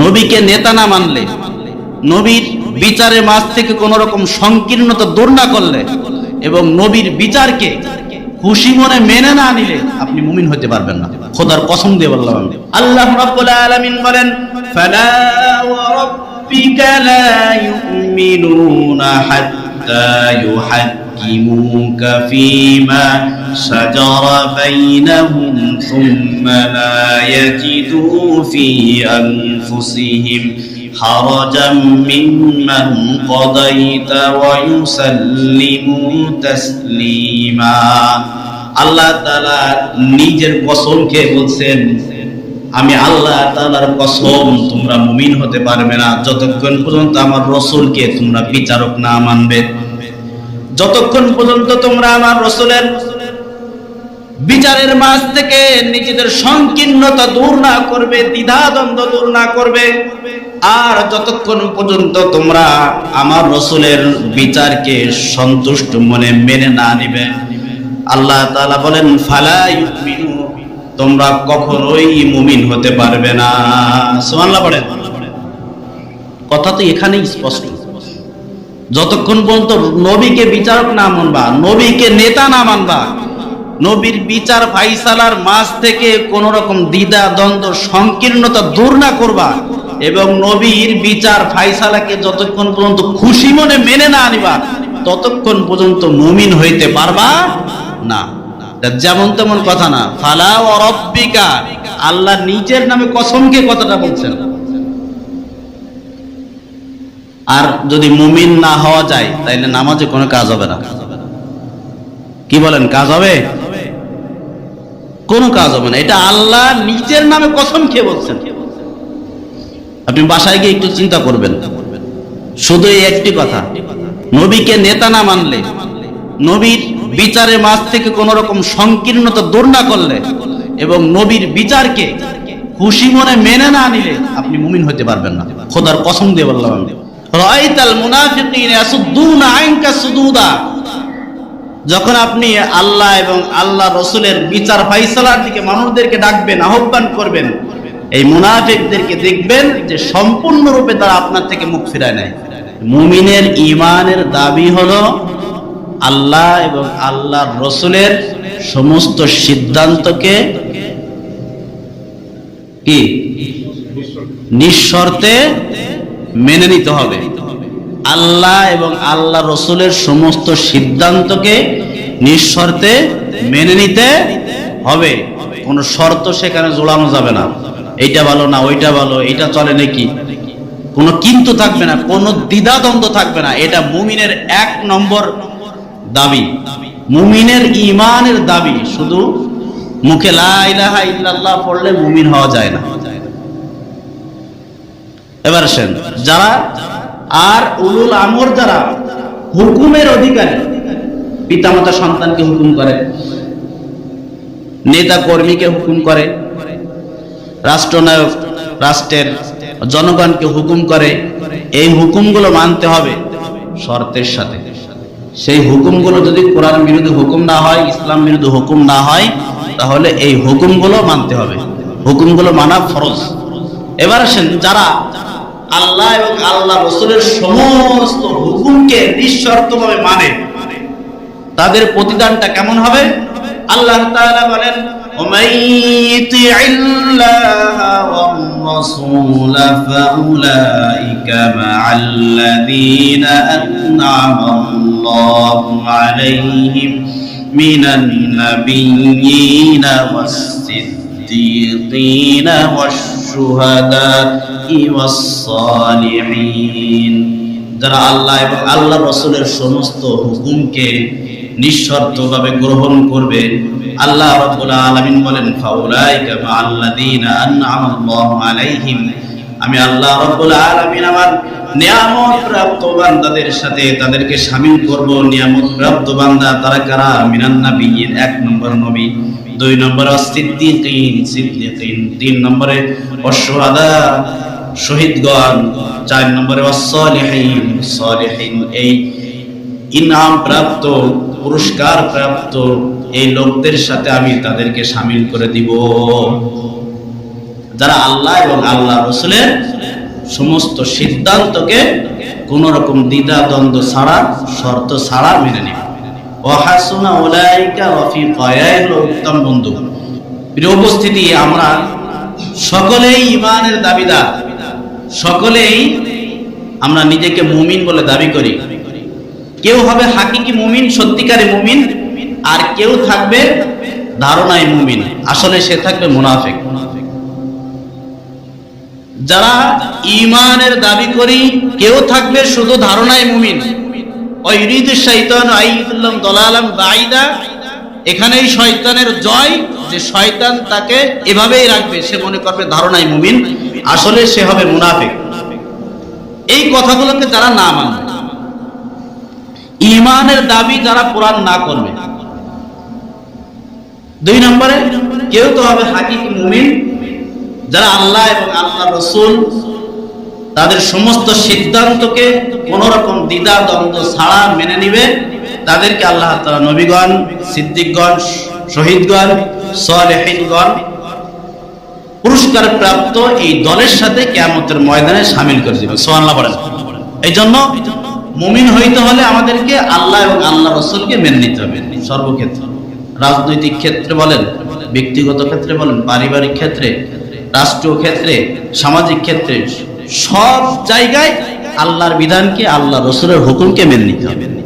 নবীকে নেতা না মানলে, নবীর বিচারের মাঝ থেকে কোন রকম সংকীর্ণতা দূর না করলে এবং নবীর বিচারকে খুশি মনে মেনে না নিলে আপনি মুমিন হতে পারবেন না। খোদার কসম দিয়ে বললাম আল্লাহ রাব্বুল আলামিন বলেন, ফালা ওয়া রাব্বিকা লা ইউমিনুনা হাত্তা ইউহাক্কিমুকা ফীমা শাজারা বাইনাহুম থুম্মা লা ইয়াজিদু ফী আনফুসিহিম حرجا ممن قضيت ويسلموا تسليما আল্লাহ তাআলা নিজের কসম খেয়ে বলছেন আমি আল্লাহ তাআলার কসম তোমরা মুমিন হতে পারবে না যতক্ষণ পর্যন্ত আমার রসুলকে তোমরা বিচারক না মানবে যতক্ষণ পর্যন্ত তোমরা আমার রসুলের বিচারের মাঝ থেকে নিজেদের সংকীর্ণতা দূর না করবে, দ্বিধাদ্বন্দ্ব দূর না করবে, আর যতক্ষণ পর্যন্ত তোমরা আমার রসুলের বিচারকে সন্তুষ্ট মনে মেনে না নিবে, আল্লাহ তাআলা বলেন, ফালা তোমরা কখনোই মুমিন হতে পারবে না। সুবহানাল্লাহ বলেন। কথা তো এখানেই স্পষ্ট। যতক্ষণ পর্যন্ত নবীকে বিচারক না মানবা, নবীকে নেতা না মানবা, নবীর বিচার ফাইসালার মাঝ থেকে কোন রকম দ্বিধা, দ্বন্দ্ব, সংকীর্ণতা দূর না করবা এবং নবীর বিচার ফাইসালাকে যতক্ষণ পর্যন্ত খুশি মনে মেনে না আনিবা, ততক্ষণ পর্যন্ত মুমিন হইতে পারবা না। যেমন তেমন কথা না। ফালা ও রব্বিকা, আল্লাহ নিজের নামে কসমকে কথাটা বলছেন। আর যদি মুমিন না হওয়া যায়, তাইলে নামাজে কোনো কাজ হবে না। কি বলেন, কাজ হবে? কোনো কাজ হবে না। এটা আল্লাহ নিজের নামে কসম খেয়ে বলছেন। আপনি বাসায় গিয়ে একটু চিন্তা করবেন। শুধু এই একটি কথা, নবীকে নেতা না মানলে, নবীর বিচারের মাঝ থেকে কোন রকম সংকীর্ণতা দূর না করলে এবং নবীর বিচারকে খুশি মনে মেনে না নিলে আপনি মুমিন হতে পারবেন না। খোদার কসম দিয়ে বললাম আমি। রাইতাল মুনাফিকিন ইয়াসুদ্দুনা আনকা সুদুদা। যখন আপনি আল্লাহ এবং আল্লাহ রসুলের বিচার ফাইসালার দিকে মানুষদেরকে ডাকবেন, আহ্বান করবেন, এই মুনাফিকদেরকে দেখবেন যে সম্পূর্ণরূপে তারা আপনার থেকে মুখ ফিরায় নেয় মুমিনের ইমানের দাবি হলো আল্লাহ এবং আল্লাহ রসুলের সমস্ত সিদ্ধান্তকে কি? নিঃশর্তে মেনে নিতে হবে। আল্লাহ এবং আল্লাহ রসুলের সমস্ত সিদ্ধান্তকে নিঃশর্তে মেনে নিতে হবে। কোনো শর্ত সেখানে জোড়ানো যাবে না। এইটা ভালো না, ওইটা ভালো এটা চলে নাকি? কোনো কিন্তু থাকবে না, কোনো দ্বিধাদ্বন্দ্ব থাকবে না। এটা মুমিনের এক নম্বর দাবি। মুমিনের ইমানের দাবি। শুধু মুখে লা ইলাহা ইল্লাল্লাহ পড়লে মুমিন হওয়া যায় না। এবার আসেন, যারা আর উলুল আমর যারা হুকুমের অধিকারী, পিতামাতা সন্তানকে হুকুম করে, নেতা কর্মীকে হুকুম করে, রাষ্ট্রনায়ক, রাষ্ট্রের জনগণকে হুকুম করে, এই হুকুমগুলো মানতে হবে শর্তের সাথে। সেই হুকুমগুলো যদি কোরআন বিরোধী হুকুম না হয়, ইসলাম বিরোধী হুকুম না হয়, তাহলে এই হুকুমগুলো মানতে হবে। হুকুমগুলো মানা ফরজ। এবার আসেন, যারা আল্লাহ এবং আল্লাহ রসুলের সমস্ত হুকুমকে নিঃশর্তভাবে মানে তাদের প্রতিদানটা কেমন হবে আল্লাহ তাআলা বলেন ومن يطع الله والرسول فأولئك مع الذين أنعم الله عليهم من النبيين والصديقين والشهداء والصالحين যারা আল্লাহ এবং আল্লাহ রসুলের সমস্ত হুকুমকে নিঃশর্তভাবে গ্রহণ করবে আল্লাহ রাব্বুল আলামিন বলেন ফাউলাইকা মাআল্লাযীনা আন'আমাল্লাহু আলাইহিম আমি আল্লাহ রাব্বুল আলামিন আমার নিয়ামত প্রাপ্ত বান্দাদের সাথে তাদেরকে শামিল করব নিয়ামত প্রাপ্ত বান্দা তারা কারা মিনান নাবিয়্যিন এক নম্বর নবী দুই নম্বরে তিন নম্বরে অশুহাদা শহীদগণ। চার নম্বরে এই ইনাম প্রাপ্ত, পুরস্কার প্রাপ্ত এই লোকদের সাথে আমি তাদেরকে সামিল করে দিব। যারা আল্লাহ এবং আল্লাহ রসুলের সমস্ত সিদ্ধান্তকে কোন রকম দ্বিধা দ্বন্দ্ব ছাড়া, শর্ত ছাড়া মেনে নেবে। অহাসুনা ওলাইকা উত্তম বন্ধু। প্রিয় উপস্থিতি, আমরা সকলেই ইমানের দাবিদার। সকলেই আমরা নিজেকে মুমিন বলে দাবি করি। কেউ হবে হাকিকি মুমিন, সত্যিকারে মুমিন, আর কেউ থাকবে ধারণায় মুমিন। আসলে সে থাকবে মুনাফেক। যারা ইমানের দাবি করি, কেউ থাকবে শুধু ধারণায় মুমিন। এখানেই শয়তানের জয়, যে শয়তান তাকে এভাবেই রাখবে। সে মনে করবে, ধারণায় মুমিন, আসলে সে হবে মুনাফিক। এই কথাগুলোকে যারা না মানবে ইমানের দাবি যারা কোরআন না করবে। দুই নম্বরে, কেউ তো হবে হাকিকি মুমিন, যারা আল্লাহ এবং আল্লাহ রসুল তাদের সমস্ত সিদ্ধান্তকে কোন রকম দ্বিধা দ্বন্দ্ব ছাড়া মেনে নিবে। তাদেরকে আল্লাহ তালা নবীগণ, সিদ্দিকগণ, শহীদগণ, সলেহিনগণ পুরস্কার প্রাপ্ত এই দলের সাথে কেয়ামতের ময়দানে সামিল করে দিবে। সোহান্লা এই জন্য মুমিন হইতে হলে আমাদেরকে আল্লাহ এবং আল্লাহ রসুলকে মেনে নিতে হবে। সর্বক্ষেত্রে। রাজনৈতিক ক্ষেত্রে বলেন, ব্যক্তিগত ক্ষেত্রে বলেন, পারিবারিক ক্ষেত্রে, রাষ্ট্রীয় ক্ষেত্রে, সামাজিক ক্ষেত্রে সব জায়গায় আল্লাহর বিধানকে আল্লাহ রসুলের হুকুমকে মেনে নিতে হবে।